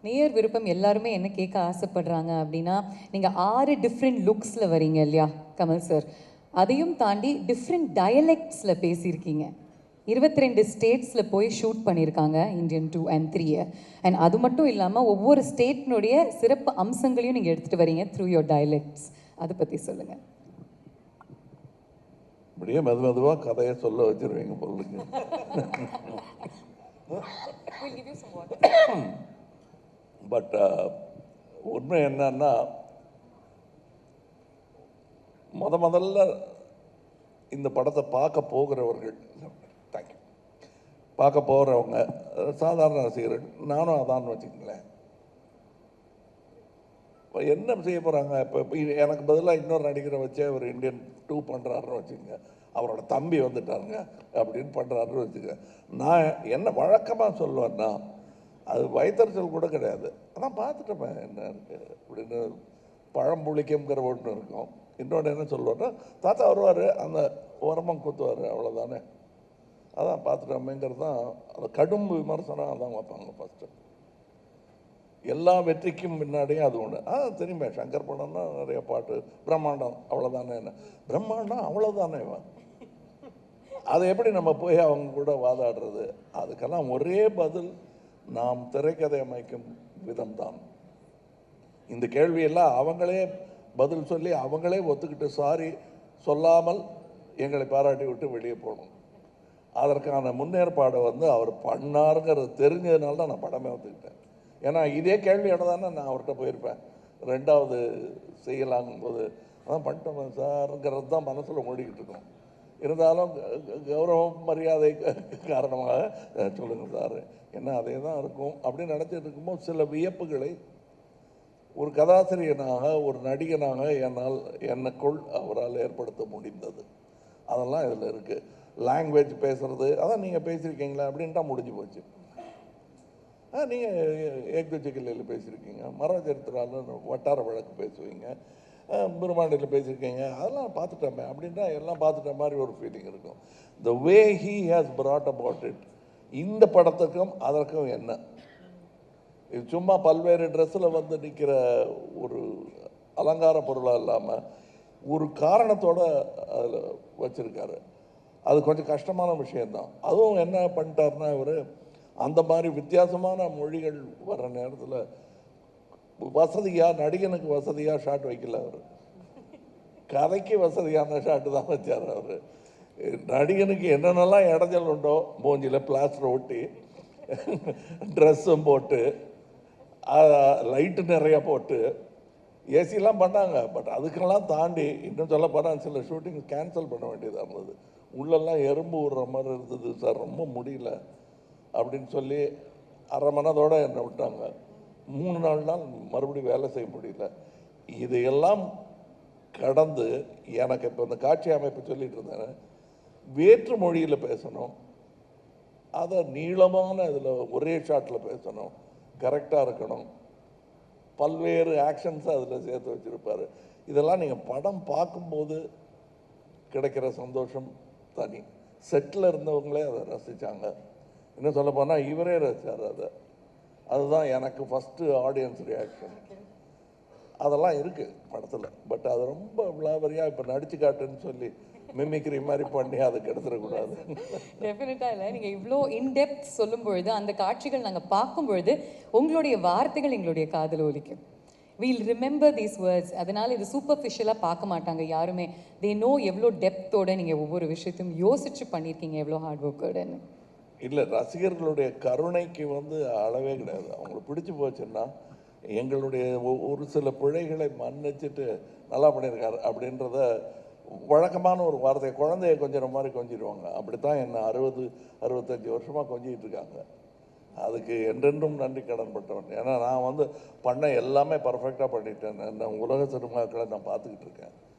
நேயர் விருப்பம் எல்லாருமே என்ன கேட்க ஆசைப்படுறாங்க அப்படின்னா நீங்கள் ஆறு டிஃப்ரெண்ட் லுக்ஸில் வரீங்க இல்லையா கமல் சார் அதையும் தாண்டி டிஃப்ரெண்ட் டயலெக்ட்ஸில் பேசியிருக்கீங்க. இருபத்தி ரெண்டு ஸ்டேட்ஸில் போய் ஷூட் பண்ணியிருக்காங்க இந்தியன் டூ அண்ட் த்ரீயை அண்ட் அது மட்டும் இல்லாமல் ஒவ்வொரு ஸ்டேட்னுடைய சிறப்பு அம்சங்களையும் நீங்கள் எடுத்துகிட்டு வரீங்க த்ரூ யோர் டயலெக்ட்ஸ் அதை பற்றி சொல்லுங்கள் அப்படியே மெது மெதுவாக கதையை சொல்ல வச்சிருவீங்க பொருளுக்கு பட் uh, உண்மை என்னன்னா முத முதல்ல இந்த படத்தை பார்க்க போகிறவர்கள் தேங்க்யூ பார்க்க போகிறவங்க சாதாரண ரசிகர்கள் நானும் அதான் வச்சுக்கங்களேன். இப்போ என்ன செய்ய போகிறாங்க இப்போ இப்போ எனக்கு பதிலாக இன்னொரு நடிகரை வச்சே அவர் இந்தியன் டூ பண்ணுறாருன்னு வச்சுக்கோங்க. அவரோட தம்பி வந்துட்டாருங்க அப்படின்னு பண்ணுறாருன்னு வச்சுக்கோங்க. நான் என்ன வழக்கமாக சொல்லுவேன்னா அது வயிற்றுச்சல் கூட கிடையாது. அதான் பார்த்துட்டேன் என்ன இருக்கு அப்படின்னு பழம்புளிக்கம்ங்கிற ஒன்று இருக்கும். இன்னொன்று என்ன சொல்லுவோன்னா தாத்தா வருவார் அந்த உரமம் குத்துவார் அவ்வளோதானே அதான் பார்த்துட்டோமேங்கிறது தான் அது கடும் விமர்சனம் அதான் வைப்பாங்க ஃபஸ்ட்டு எல்லா வெற்றிக்கும் முன்னாடியும் அது ஒன்று ஆ தெரியுமே சங்கர் படம்னா நிறைய பாட்டு பிரம்மாண்டம் அவ்வளோதானே என்ன. பிரம்மாண்டம் அவ்வளோதானே இவன். அதை எப்படி நம்ம போய் அவங்க கூட வாதாடுறது? அதுக்கெல்லாம் ஒரே பதில் நாம் திரைக்கதை அமைக்கும் விதம்தான். இந்த கேள்வியெல்லாம் அவங்களே பதில் சொல்லி அவங்களே ஒத்துக்கிட்டு சாரி சொல்லாமல் எங்களை பாராட்டி விட்டு வெளியே போகணும். அதற்கான முன்னேற்பாடை வந்து அவர் பண்ணாருங்கிறது தெரிஞ்சதுனால தான் நான் படமே ஒத்துக்கிட்டேன். ஏன்னா இதே கேள்வியோட தானே நான் அவர்கிட்ட போயிருப்பேன். ரெண்டாவது செய்யலாங்கும் போது அதான் பண்ணிட்டோம் சாருங்கிறது தான் மனசில் ஓடிக்கிட்டு இருக்கோம் இருந்தாலும் கௌரவம் மரியாதை காரணமாக சொல்லுங்கள் சார் என்ன அதே தான் இருக்கும். அப்படின்னு நினச்சிட்டு இருக்கும்போது சில வியப்புகளை ஒரு கதாசிரியனாக ஒரு நடிகனாக என்னால் எனக்குள் அவரால் ஏற்படுத்த முடிந்தது. அதெல்லாம் இதில் இருக்குது லாங்குவேஜ் பேசுறது அதான் நீங்கள் பேசியிருக்கீங்களா அப்படின்ட்டா முடிஞ்சு போச்சு. ஆ நீங்கள் ஏக்தச்சிக்கல்லையில் பேசியிருக்கீங்க மரச்சரித்திரால வட்டார வழக்கு பேசுவீங்க. பிரம்மாண்டத்தில் பேசியிருக்கீங்க. அதெல்லாம் பார்த்துட்டோமே அப்படின்னா எல்லாம் பார்த்துட்ட மாதிரி ஒரு ஃபீலிங் இருக்கும். The way he has brought about it இந்த படத்துக்கும் அதற்கும் என்ன? இது சும்மா பல்வேறு ட்ரெஸ்ஸில் வந்து நிற்கிற ஒரு அலங்கார பொருளாக இல்லாமல் ஒரு காரணத்தோட அதில் வச்சுருக்காரு. அது கொஞ்சம் கஷ்டமான விஷயந்தான் அதுவும் என்ன பண்ணிட்டாருன்னா இவர் அந்த மாதிரி வித்தியாசமான மொழிகள் வர்ற நேரத்தில் வசதியாக நடிகனுக்கு வசதியாக ஷாட் வைக்கல அவர். கதைக்கு வசதியான ஷாட்டு தான் வச்சார் அவர். நடிகனுக்கு என்னென்னலாம் இடைஞ்சல் உண்டோ மூஞ்சியில் பிளாஸ்டர் ஒட்டி ட்ரெஸ்ஸும் போட்டு லைட்டு நிறையா போட்டு ஏசிலாம் பண்ணாங்க. பட் அதுக்கெல்லாம் தாண்டி இன்னும் சொல்ல போனால் சில ஷூட்டிங் கேன்சல் பண்ண வேண்டியதாக இருந்தது. உள்ளெல்லாம் எறும்பு விடுற மாதிரி இருந்தது. சார் ரொம்ப முடியல. அப்படின்னு சொல்லி அரை மனதோடு என்னை விட்டாங்க. மூணு நாலு நாள் மறுபடியும் வேலை செய்ய முடியல. இதையெல்லாம் கடந்து எனக்கு இப்போ இந்த காட்சி அமைப்பு சொல்லிட்டு இருந்தேன் வேற்று மொழியில் பேசணும் அதை நீளமான இதில் ஒரே ஷாட்டில் பேசணும் கரெக்டாக இருக்கணும் பல்வேறு ஆக்ஷன்ஸை அதில் சேர்த்து வச்சுருப்பார். இதெல்லாம் நீங்கள் படம் பார்க்கும்போது கிடைக்கிற சந்தோஷம் தனி. செட்டில் இருந்தவங்களே அதை ரசித்தாங்க இன்னும் சொல்ல போனால் இவரே ரசித்தார் அதை. அதுதான் எனக்கு ஃபஸ்ட்டு ஆடியன்ஸ் ரியாக்ஷன் அதெல்லாம் இருக்குது படத்தில். பட் அது ரொம்ப விளாபரியாக இப்போ நடிச்சு காட்டுன்னு சொல்லி மிமிக்ரி மாதிரி பண்ணி அதுக்கு கெடுத்துடக்கூடாது டெஃபினட்டாக இல்லை. நீங்கள் இவ்வளோ இன்டெப்த் சொல்லும் பொழுது அந்த காட்சிகள் நாங்கள் பார்க்கும் பொழுது உங்களுடைய வார்த்தைகள் எங்களுடைய காதில் ஒலிக்கும். வீல் ரிமெம்பர் தீஸ் வேர்ட்ஸ் அதனால் இது சூப்பர்ஃபிஷியலாக பார்க்க மாட்டாங்க யாருமே. தே நோ எவ்வளோ டெப்த்தோடு நீங்கள் ஒவ்வொரு விஷயத்தையும் யோசிச்சு பண்ணியிருக்கீங்க எவ்வளோ ஹார்ட் ஒர்க்கோடன்னு இல்லை ரசிகர்களுடைய கருணைக்கு வந்து அளவே கிடையாது. அவங்கள பிடிச்சி போச்சுன்னா எங்களுடைய ஒ- ஒரு சில பிழைகளை மன்னிச்சுட்டு நல்லா பண்ணியிருக்காரு அப்படின்றத வழக்கமான ஒரு வார்த்தை குழந்தைய கொஞ்சம் மாதிரி கொஞ்சிடுவாங்க. அப்படித்தான் என்ன அறுபது அறுபத்தஞ்சு வருஷமாக கொஞ்சிக்கிட்டு இருக்காங்க. அதுக்கு என்றென்றும் நன்றி கடன் பட்டவன். ஏன்னா நான் வந்து பண்ண எல்லாமே பர்ஃபெக்டாக பண்ணிட்டேன். நான் உலக சினிமாக்களை நான் பார்த்துக்கிட்டு இருக்கேன்.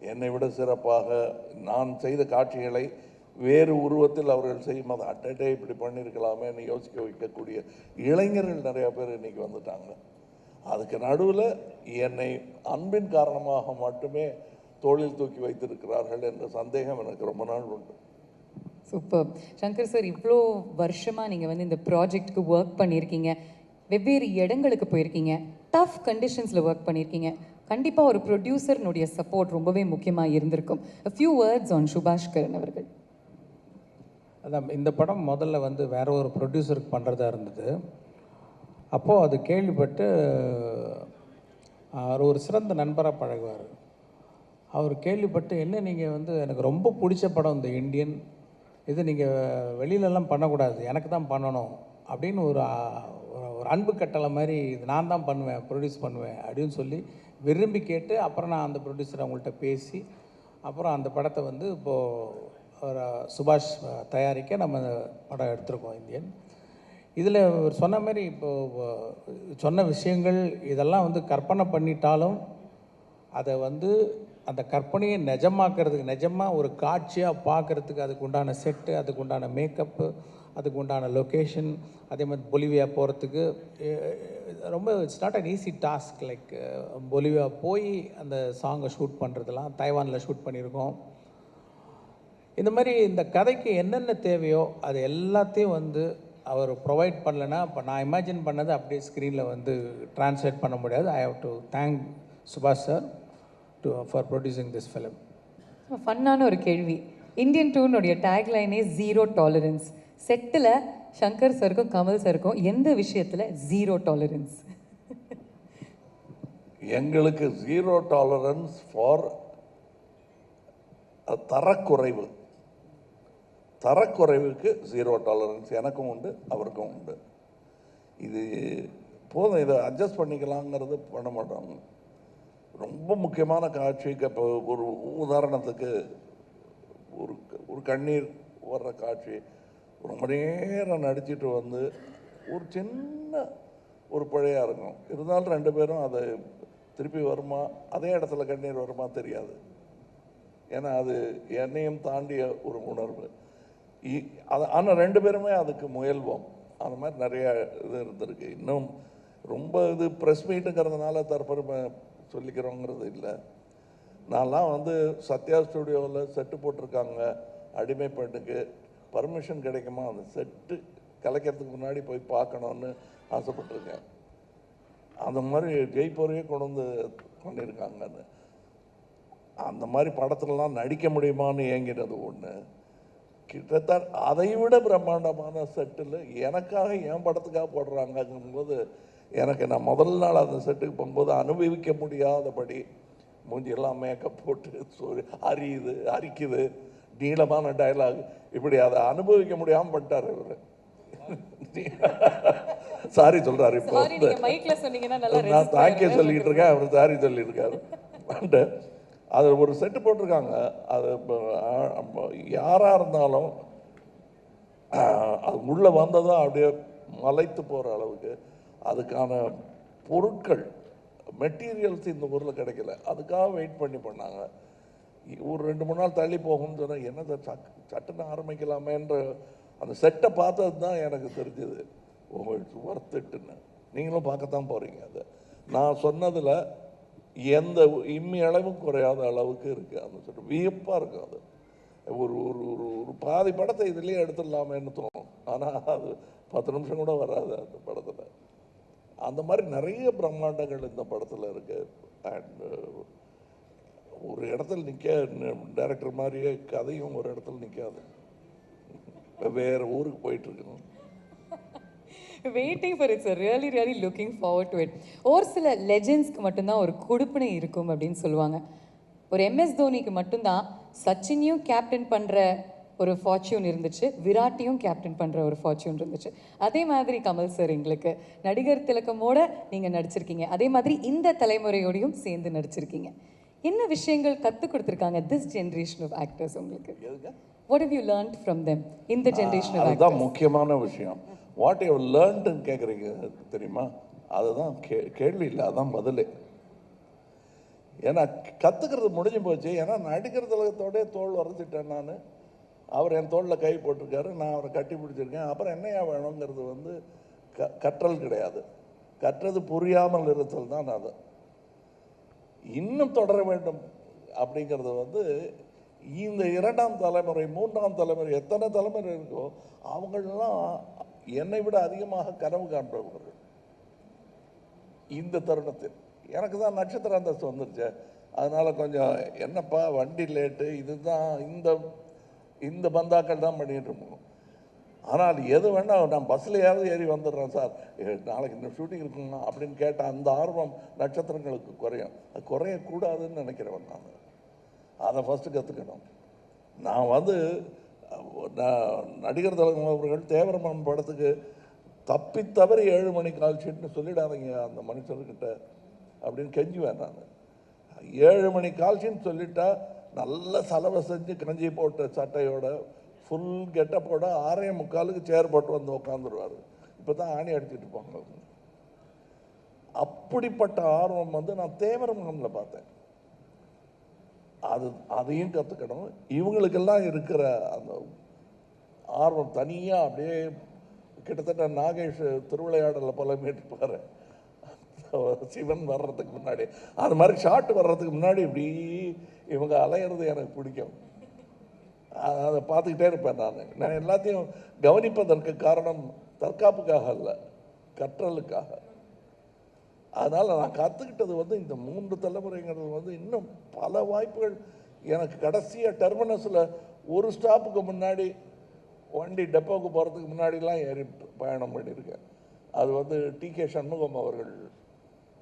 என்னை விட சிறப்பாக நான் செய்த காட்சிகளை வேறு உருவத்தில் அவர்கள் செய்யும் அதை அட்டே இப்படி பண்ணியிருக்கலாமேன்னு யோசிக்க வைக்கக்கூடிய இளைஞர்கள் நிறையா பேர் இன்றைக்கி வந்துட்டாங்க. அதுக்கு நடுவில் என்னை அன்பின் காரணமாக மட்டுமே தோளில் தூக்கி வைத்திருக்கிறார்கள் என்ற சந்தேகம் எனக்கு ரொம்ப நாள் உண்டு. சூப்பர் சங்கர் சார் இவ்வளோ வருஷமாக நீங்கள் வந்து இந்த ப்ராஜெக்ட்டுக்கு ஒர்க் பண்ணியிருக்கீங்க. வெவ்வேறு இடங்களுக்கு போயிருக்கீங்க. டஃப் கண்டிஷன்ஸில் ஒர்க் பண்ணியிருக்கீங்க. கண்டிப்பாக ஒரு ப்ரொடியூசர்னுடைய சப்போர்ட் ரொம்பவே முக்கியமாக இருந்திருக்கும். ஃபியூ வேர்ட்ஸ் ஆன் சுபாஷ் கரன் அவர்கள். அதான் இந்த படம் முதல்ல வந்து வேற ஒரு ப்ரொடியூசருக்கு பண்ணுறதா இருந்தது. அப்போது அது கேள்விப்பட்டு அவர் ஒரு சிறந்த நண்பராக பழகுவார். அவர் கேள்விப்பட்டு என்ன நீங்கள் வந்து எனக்கு ரொம்ப பிடிச்ச படம் இந்த இந்தியன். இது நீங்கள் வெளியிலலாம் பண்ணக்கூடாது. எனக்கு தான் பண்ணணும். அப்படின்னு ஒரு ஒரு- ஒரு அன்பு கட்டளை மாதிரி இது நான் தான் பண்ணுவேன் ப்ரொடியூஸ் பண்ணுவேன் அப்படின்னு சொல்லி விரும்பி கேட்டு அப்புறம் நான் அந்த ப்ரொடியூசர் அவங்கள்ட்ட பேசி அப்புறம் அந்த படத்தை வந்து இப்போது ஒரு சுபாஷ் தயாரிக்க நம்ம படம் எடுத்திருக்கோம் இந்தியன். இதில் இவர் சொன்ன மாதிரி இப்போது சொன்ன விஷயங்கள் இதெல்லாம் வந்து கற்பனை பண்ணிட்டாலும் அதை வந்து அந்த கற்பனையை நிஜமாக்கிறதுக்கு நிஜமாக ஒரு காட்சியாக பார்க்குறதுக்கு அதுக்கு உண்டான செட்டு அதுக்கு உண்டான மேக்கப்பு அதுக்கு உண்டான லொக்கேஷன் அதே மாதிரி பொலிவியா போகிறதுக்கு ரொம்ப it's not an easy task like Bolivia போய் அந்த சாங்கை ஷூட் பண்ணுறதுலாம் தைவானில் ஷூட் பண்ணியிருக்கோம். இந்த மாதிரி இந்த கதைக்கு என்னென்ன தேவையோ அது எல்லாத்தையும் வந்து அவர் ப்ரொவைட் பண்ணலைன்னா இப்போ நான் இமேஜின் பண்ணதை அப்படியே ஸ்க்ரீனில் வந்து ட்ரான்ஸ்லேட் பண்ண முடியாது. ஐ ஹவ் டு தேங்க் சுபாஷ் sir to for producing this film ஃபன்னான ஒரு கேள்வி. இந்தியன் டூனுடைய டேக்லைனே ஜீரோ டாலரன்ஸ் செட்டில் சங்கர் சருக்கும் கமல் சருக்கும் எந்த விஷயத்தில் ஜீரோ டாலரன்ஸ் எங்களுக்கு ஜீரோ டாலரன்ஸ் ஃபார் தரக்குறைவு. தரக்குறைவுக்கு ஜீரோ டாலரன்ஸ் எனக்கும் உண்டு அவருக்கும் உண்டு. இது போதும் இதை அட்ஜஸ்ட் பண்ணிக்கலாங்கிறது பண்ண மாட்டாங்க. ரொம்ப முக்கியமான காட்சிக்கு இப்போ ஒரு உதாரணத்துக்கு ஒரு ஒரு கண்ணீர் வர்ற காட்சி. ரொம்ப நேரம் நடிச்சிட்டு வந்து ஒரு சின்ன ஒரு பிழையாக இருக்கும். இருந்தாலும் ரெண்டு பேரும் அதை திருப்பி வருமா? அதே இடத்துல கண்ணீர் வருமா தெரியாது. ஏன்னா அது என்னையும் தாண்டிய ஒரு உணர்வு. அது ஆனால் ரெண்டு பேருமே அதுக்கு முயல்வோம். அந்த மாதிரி நிறையா இது இருந்திருக்கு. இன்னும் ரொம்ப இது ப்ரெஸ் மீட்டுங்கிறதுனால தற்பெருமை சொல்லிக்கிறோங்கிறது இல்லை. நான்லாம் வந்து சத்யா ஸ்டுடியோவில் செட்டு போட்டிருக்காங்க. அடிமை பெண்ணுக்கு பர்மிஷன் கிடைக்குமா? அந்த செட்டு கலைக்கிறதுக்கு முன்னாடி போய் பார்க்கணுன்னு ஆசைப்பட்டிருக்கேன். அந்த மாதிரி ஜெய்ப்பூரையே கொண்டு வந்து பண்ணியிருக்காங்கன்னு. அந்த மாதிரி படத்துலலாம் நடிக்க முடியுமான்னு ஏங்கினது ஒன்று கிட்டத்தட்ட அதை விட பிரம்மாண்டமான செட்டில் எனக்காக என் படத்துக்காக போடுறாங்கங்கும்போது எனக்கு நான் முதல் நாள் அந்த செட்டுக்கு போகும்போது அனுபவிக்க முடியாதபடி மூஞ்சியெல்லாம் மேக்கப் போட்டு சொல்லி அரியுது அரிக்குது நீளமான டயலாக் இப்படி அதை அனுபவிக்க முடியாமல் பண்ணிட்டார் இவர். சாரி சொல்றாரு இப்போ. நான் ஆயிடுவேன். சொல்லிட்டு இருக்கேன் அவர் சாரி சொல்லியிருக்காரு. அண்டு அது ஒரு செட்டு போட்டிருக்காங்க. அது யாராக இருந்தாலும் அது உள்ளே வந்ததும் அப்படியே மலைத்து போகிற அளவுக்கு அதுக்கான பொருட்கள் மெட்டீரியல்ஸ் இந்த ஊரில் கிடைக்கல. அதுக்காக வெயிட் பண்ணி பண்ணாங்க. ஒரு ரெண்டு மூணு நாள் தள்ளி போகும்னு சொன்னால் என்னது சட் சட்டுன்னு ஆரம்பிக்கலாமேன்ற அந்த செட்டை பார்த்தது தான் எனக்கு தெரிஞ்சது. ஓ ஒர்த்துட்டுன்னு நீங்களும் பார்க்கத்தான் போகிறீங்க அதை. நான் சொன்னதில் எந்த இம்மி அளவும் குறையாத அளவுக்கு இருக்குது அந்த சொல்லிட்டு வியப்பாக இருக்கும் அது. ஒரு ஒரு ஒரு ஒரு பாதி படத்தை இதுலேயே எடுத்துடலாமேன்னு தோணும். ஆனால் அது பத்து நிமிஷம் கூட வராது அந்த படத்தில். அந்த மாதிரி நிறைய பிரம்மாண்டங்கள் இந்த படத்தில் இருக்குது அண்ட் ஒரு இடத்துல நிற்க டைரக்டர் மாதிரியே கதையும் ஒரு இடத்துல நிற்காது வேறு ஊருக்கு போயிட்டுருக்கணும் waiting for it's really really looking forward to it ஒரு சில லெஜெண்ட்ஸ்க்கு மட்டும்தான் ஒரு கொடுப்பினை இருக்கும் அப்படின்னு சொல்லுவாங்க. ஒரு எம்எஸ் தோனிக்கு மட்டும்தான் சச்சினையும் கேப்டன் பண்ணுற ஒரு ஃபார்ச்சூன் இருந்துச்சு. விராட்டையும் கேப்டன் பண்ணுற ஒரு ஃபார்ச்சூன் இருந்துச்சு. அதே மாதிரி கமல் சார் எங்களுக்கு. நடிகர் திலக்கமோட நீங்கள் நடிச்சிருக்கீங்க. அதே மாதிரி இந்த தலைமுறையோடையும் சேர்ந்து நடிச்சிருக்கீங்க. என்ன விஷயங்கள் கற்றுக் கொடுத்துருக்காங்க திஸ் ஜென்ரேஷன் ஆஃப் ஆக்டர்ஸ் உங்களுக்கு? What have you learnt from them இந்த ஜென்ரேஷன் அதுதான் முக்கியமான விஷயம். வாட் யூ லேர்ன்டுன்னு கேட்குறீங்க தெரியுமா? அதுதான் கே கேள்வி இல்லை அதுதான் பதிலே. ஏன்னா கற்றுக்கிறது முடிஞ்சு போச்சு. ஏன்னா நடிக்கிற உலகத்தோடய தோல் வரைச்சிட்டேன் நான். அவர் என் தோளில் கை போட்டிருக்காரு நான் அவரை கட்டி பிடிச்சிருக்கேன். அப்புறம் என்னையா வேணுங்கிறது வந்து க கற்றல் கிடையாது. கற்றது புரியாமல் இருத்தல் தான் அது. இன்னும் தொடர வேண்டும் அப்படிங்கிறது வந்து இந்த இரண்டாம் தலைமுறை மூன்றாம் தலைமுறை எத்தனை தலைமுறை இருக்கோ அவங்களெல்லாம் என்னை விட அதிகமாக கனவு காண்பவர்கள். இந்த தருணத்தில். எனக்கு தான் நட்சத்திர அந்தஸ்து வந்துருச்சு. அதனால் கொஞ்சம் என்னப்பா வண்டி லேட்டு இதுதான் இந்த இந்த பந்தாக்கள் தான் பண்ணிகிட்டு இருக்கோம் ஆனால் எது வேணால் நான் பஸ்லையாவது ஏறி வந்துடுறேன் சார். ஏ, நாளைக்கு இந்த ஷூட்டிங் இருக்குங்க அப்படின்னு கேட்டால் அந்த ஆர்வம் நட்சத்திரங்களுக்கு குறையும். அது குறையக்கூடாதுன்னு நினைக்கிறவன் நான் அதை ஃபஸ்ட்டு கற்றுக்கணும் நான் வந்து நடிகர் திலகம் அவர்கள் தேவரமன் படத்துக்கு தப்பி தவறி ஏழு மணி கால் ஷீட்னு சொல்லிடாதீங்க அந்த மனுஷர்கிட்ட அப்படின்னு கெஞ்சுவேன் நான். ஏழு மணி கால் சொல்லிட்டா நல்ல சலவை செஞ்சு கஞ்சி போட்ட சட்டையோட ஃபுல் கெட்டப்போட ஆறே முக்காலுக்கு சேர் போட்டு வந்து உட்காந்துருவார் இப்போ தான் ஆணி அடிச்சுட்டு போங்க அப்படிப்பட்ட ஆர்வம் வந்து நான் தேவரமுகமில் பார்த்தேன். அது அதையும் கற்றுக்கணும் இவங்களுக்கெல்லாம் இருக்கிற அந்த ஆர்வம் தனியாக அப்படியே கிட்டத்தட்ட நாகேஷ் திருவிளையாடலில் போல மீட்டுப்பாரு சிவன் வர்றதுக்கு முன்னாடி. அது மாதிரி ஷாட் வர்றதுக்கு முன்னாடி இப்படி இவங்க அலையிறது எனக்கு பிடிக்கும். அதை பார்த்துக்கிட்டே இருப்பேன் நான். நான் எல்லாத்தையும் கவனிப்பதற்கு காரணம் தற்காப்புக்காக அல்ல கற்றலுக்காக. அதனால் நான் கற்றுக்கிட்டது வந்து இந்த மூன்று தலைமுறைங்கிறது வந்து இன்னும் பல வாய்ப்புகள். எனக்கு கடைசியாக டெர்மினஸில் ஒரு ஸ்டாப்புக்கு முன்னாடி வண்டி டெப்போவுக்கு போகிறதுக்கு முன்னாடிலாம் ஏறி பயணம் பண்ணியிருக்கேன். அது வந்து டி கே சண்முகம் அவர்கள்.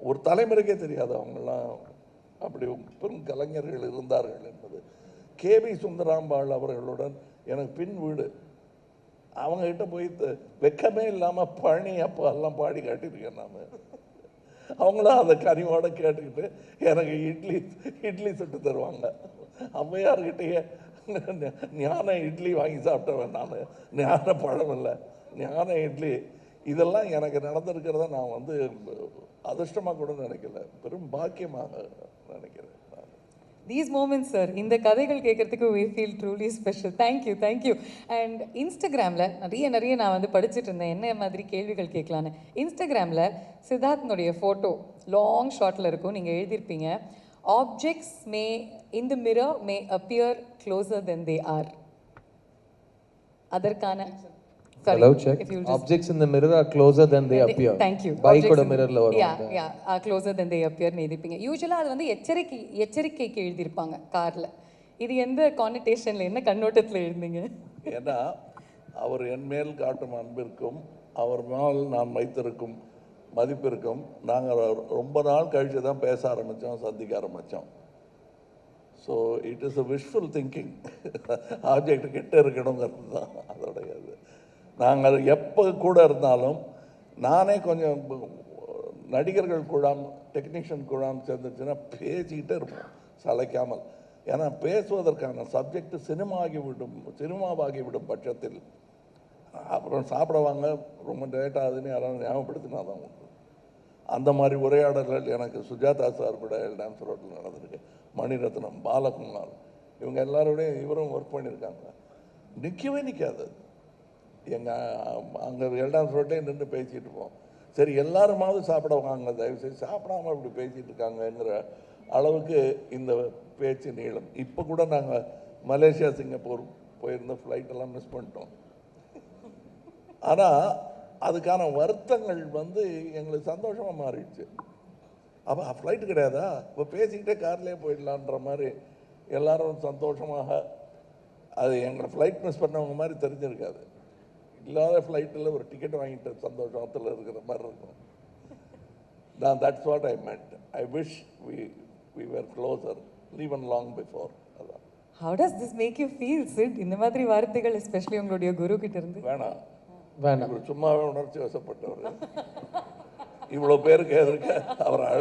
ஒரு தலைமுறைக்கே தெரியாது அவங்களாம் அப்படி பெரும் கலைஞர்கள் இருந்தார்கள் என்பது. கே கேபி சுந்தராம்பாள் அவர்களுடன் எனக்கு பின் வீடு. அவங்கக்கிட்ட போய் வெக்கமே இல்லாமல் பழனி அப்போ எல்லாம் பாடி காட்டியிருக்கேன் நான். அவங்களும் அதை கனிவோடு கேட்டுக்கிட்டு எனக்கு இட்லி இட்லி சுட்டு தருவாங்க. அம்மையார்கிட்டயே ஞான இட்லி வாங்கி சாப்பிட்டவன் நான். ஞான பழம் இல்லை. ஞான இட்லி. இதெல்லாம் எனக்கு நடந்திருக்கிறத நான் வந்து அதிர்ஷ்டமாக கூட நினைக்கல. பெரும் பாக்கியமாக நினைக்கிறேன். தீஸ் மூமெண்ட்ஸ் சார் இந்த கதைகள் கேட்குறதுக்கு we feel truly special thank you thank you and இன்ஸ்டாகிராமில் நிறைய நிறைய நான் வந்து படிச்சுட்டு இருந்தேன். என்ன மாதிரி கேள்விகள் கேட்கலான்னு. இன்ஸ்டாகிராமில் சித்தார்த்தனுடைய ஃபோட்டோ லாங் ஷார்ட்டில் இருக்கும். நீங்கள் எழுதியிருப்பீங்க. Objects may in the mirror may appear closer than they are அதற்கான Sorry, Hello, check. if you'll just- Objects in the mirror are closer than they appear. Thank you. பைக்கோட Objects in- மிரர்ல வரும் Yeah, yeah. Uh, closer than they appear னு எழுதிருப்பீங்க யூஸ்வலாக அது வந்து எச்சரிக்கை எச்சரிக்கைக்கு எழுதியிருப்பாங்க காரில் இது எந்த கான்னிட்டேஷனில் என்ன கண்ணோட்டத்தில் எழுந்தீங்க ஏன்னா அவர் என் மேல் காட்டும் அன்பிற்கும் அவர் மேல் நான் வைத்திருக்கும் மதிப்பிற்கும் நாங்கள் ரொம்ப நாள் கழித்து தான் பேச ஆரம்பித்தோம் சந்திக்க ஆரம்பித்தோம் so it is a visual thinking object கிட்ட இருக்கணுங்கிறது தான் அதோடைய இது நாங்கள் எப்போ கூட இருந்தாலும் நானே கொஞ்சம் நடிகர்கள் குழாம் டெக்னீஷியன் குழாம் சேர்ந்துச்சுன்னா பேசிக்கிட்டே இருப்போம் சளைக்காமல். ஏன்னா பேசுவதற்கான சப்ஜெக்ட் சினிமாகிவிடும் சினிமாவாகிவிடும் பட்சத்தில். அப்புறம் சாப்பிடுவாங்க ரொம்ப லேட் ஆகுதுன்னு யாராவது ஞாபகப்படுத்தினா தான் உண்டு. அந்த மாதிரி உரையாடல்கள் எனக்கு சுஜாதா சார் கூட டான்ஸ் ரோட்டில் நடந்திருக்கு. மணிரத்னம் பாலகுமார் இவங்க எல்லாரோடையும் இவரும் ஒர்க் பண்ணியிருக்காங்க. நிற்கவே நிற்காது எங்கள் அங்கே இரண்டாம் ரோட்லேயே நின்று பேசிகிட்டு இருப்போம். சரி எல்லாருமாவது சாப்பிட வாங்க தயவு செய்து சாப்பிடாம இப்படி பேசிகிட்டு இருக்காங்கங்கிற அளவுக்கு இந்த பேச்சு நீளம். இப்போ கூட நாங்கள் மலேசியா சிங்கப்பூர் போயிருந்த ஃப்ளைட்டெல்லாம் மிஸ் பண்ணிட்டோம். ஆனால் அதுக்கான வருத்தங்கள் வந்து எங்களுக்கு சந்தோஷமாக மாறிடுச்சு. அப்போ ஃப்ளைட்டு கிடையாதா? இப்போ பேசிக்கிட்டே கார்லேயே போயிடலான்ற மாதிரி எல்லாரும் சந்தோஷமாக அது எங்களை ஃப்ளைட் மிஸ் பண்ணவங்க மாதிரி தெரிஞ்சிருக்காது. இல்லாத ஃப்ளைட்டில் ஒரு டிக்கெட் வாங்கிட்டு சந்தோஷத்தில் இருக்கிற மாதிரி இருக்கும். நான் that's what I meant I wish we we were closer even long before அதான். How does this make you feel chit இந்த மாதிரி வார்த்தைகள் எஸ்பெஷலி உங்களுடைய குரு கிட்ட இருந்து? வேணாம். வேணாம். சும்மாவே உணர்ச்சி வசப்பட்டவர். இவ்வளோ பேருக்கு எதிர்க்க அவர் அழ